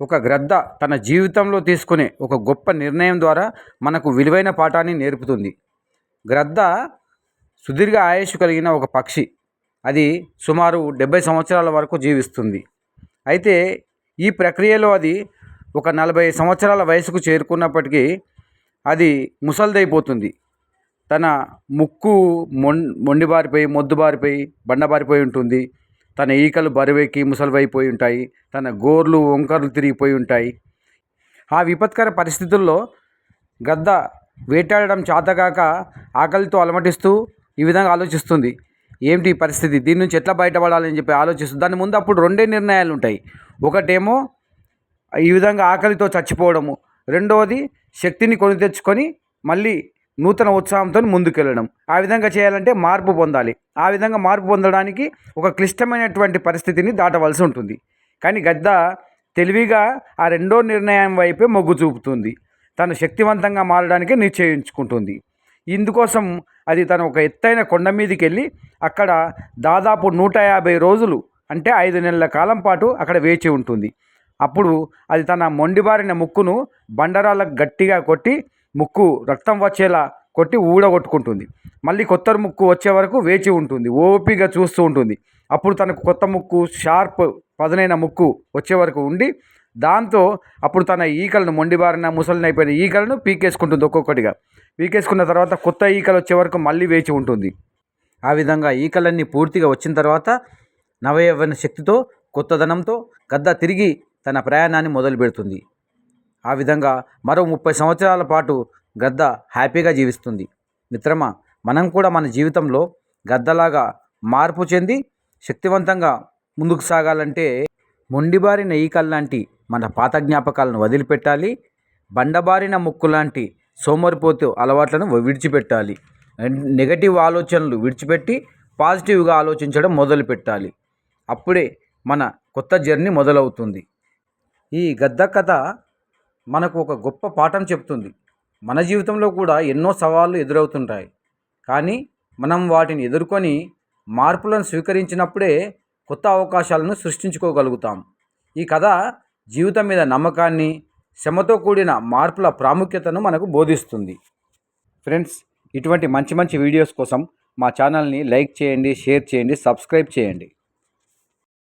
ఒక గ్రద్ద తన జీవితంలో తీసుకునే ఒక గొప్ప నిర్ణయం ద్వారా మనకు విలువైన పాఠాన్ని నేర్పుతుంది. గ్రద్ద సుదీర్ఘ ఆయుష్ కలిగిన ఒక పక్షి. అది సుమారు డెబ్బై సంవత్సరాల వరకు జీవిస్తుంది. అయితే ఈ ప్రక్రియలో అది ఒక నలభై సంవత్సరాల వయసుకు చేరుకున్నప్పటికీ అది ముసలిదైపోతుంది. తన ముక్కు మొం మొండిబారిపోయి మొద్దుబారిపోయి బండబారిపోయి ఉంటుంది. తన ఈకలు బరువెక్కి ముసలివైపోయి ఉంటాయి తన గోర్లు వంకర్లు తిరిగిపోయి ఉంటాయి. ఆ విపత్కర పరిస్థితుల్లో గద్ద వేటాడడం చేతగాక ఆకలితో అలమటిస్తూ ఈ విధంగా ఆలోచిస్తుంది. ఏమిటి ఈ పరిస్థితి? దీని నుంచి ఎట్లా బయటపడాలని చెప్పి ఆలోచిస్తుంది దాని ముందు అప్పుడు రెండే నిర్ణయాలు ఉంటాయి. ఒకటేమో ఈ విధంగా ఆకలితో చచ్చిపోవడము. రెండవది శక్తిని కొని తెచ్చుకొని మళ్ళీ నూతన ఉత్సాహంతో ముందుకెళ్ళడం. ఆ విధంగా చేయాలంటే మార్పు పొందాలి. ఆ విధంగా మార్పు పొందడానికి ఒక క్లిష్టమైనటువంటి పరిస్థితిని దాటవలసి ఉంటుంది. కానీ గద్ద తెలివిగా ఆ రెండో నిర్ణయం వైపే మొగ్గు చూపుతుంది. తను శక్తివంతంగా మారడానికి నిశ్చయించుకుంటుంది. ఇందుకోసం అది తను ఒక ఎత్తైన కొండ మీదకి వెళ్ళి అక్కడ దాదాపు నూట యాభై రోజులు అంటే ఐదు నెలల కాలం పాటు అక్కడ వేచి ఉంటుంది. అప్పుడు అది తన మొండిబారిన ముక్కును బండరాలకు గట్టిగా కొట్టి ముక్కు రక్తం వచ్చేలా కొట్టి ఊడగొట్టుకుంటుంది. మళ్ళీ కొత్త ముక్కు వచ్చే వరకు వేచి ఉంటుంది ఓపిగా చూస్తూ ఉంటుంది. అప్పుడు తనకు కొత్త ముక్కు షార్ప్ పదునైన ముక్కు వచ్చే వరకు ఉండి దాంతో అప్పుడు తన ఈకలను మొండిబారిన ముసలిని అయిపోయిన ఈకలను పీకేసుకుంటుంది ఒక్కొక్కటిగా. పీకేసుకున్న తర్వాత కొత్త ఈకలు వచ్చే వరకు మళ్ళీ వేచి ఉంటుంది. ఆ విధంగా ఈకలన్నీ పూర్తిగా వచ్చిన తర్వాత నవయవన శక్తితో కొత్తదనంతో గద్ద తిరిగి తన ప్రయాణాన్ని మొదలు పెడుతుంది ఆ విధంగా మరో ముప్పై సంవత్సరాల పాటు గద్ద హ్యాపీగా జీవిస్తుంది. మిత్రమా మనం కూడా మన జీవితంలో గద్దలాగా మార్పు చెంది శక్తివంతంగా ముందుకు సాగాలంటే మొండిబారిన ఈకల్లాంటి మన పాత జ్ఞాపకాలను వదిలిపెట్టాలి. బండబారిన ముక్కు లాంటి సోమరిపోతు అలవాట్లను విడిచిపెట్టాలి. నెగటివ్ ఆలోచనలు విడిచిపెట్టి పాజిటివ్గా ఆలోచించడం మొదలు పెట్టాలి అప్పుడే మన కొత్త జర్నీ మొదలవుతుంది. ఈ గద్ద కథ మనకు ఒక గొప్ప పాఠం చెప్తుంది. మన జీవితంలో కూడా ఎన్నో సవాళ్ళు ఎదురవుతుంటాయి. కానీ మనం వాటిని ఎదుర్కొని మార్పులను స్వీకరించినప్పుడే కొత్త అవకాశాలను సృష్టించుకోగలుగుతాం. ఈ కథ జీవితం మీద నమ్మకాన్ని శ్రమతో కూడిన మార్పుల ప్రాముఖ్యతను మనకు బోధిస్తుంది. ఫ్రెండ్స్ ఇటువంటి మంచి మంచి వీడియోస్ కోసం మా ఛానల్ని లైక్ చేయండి షేర్ చేయండి సబ్స్క్రైబ్ చేయండి.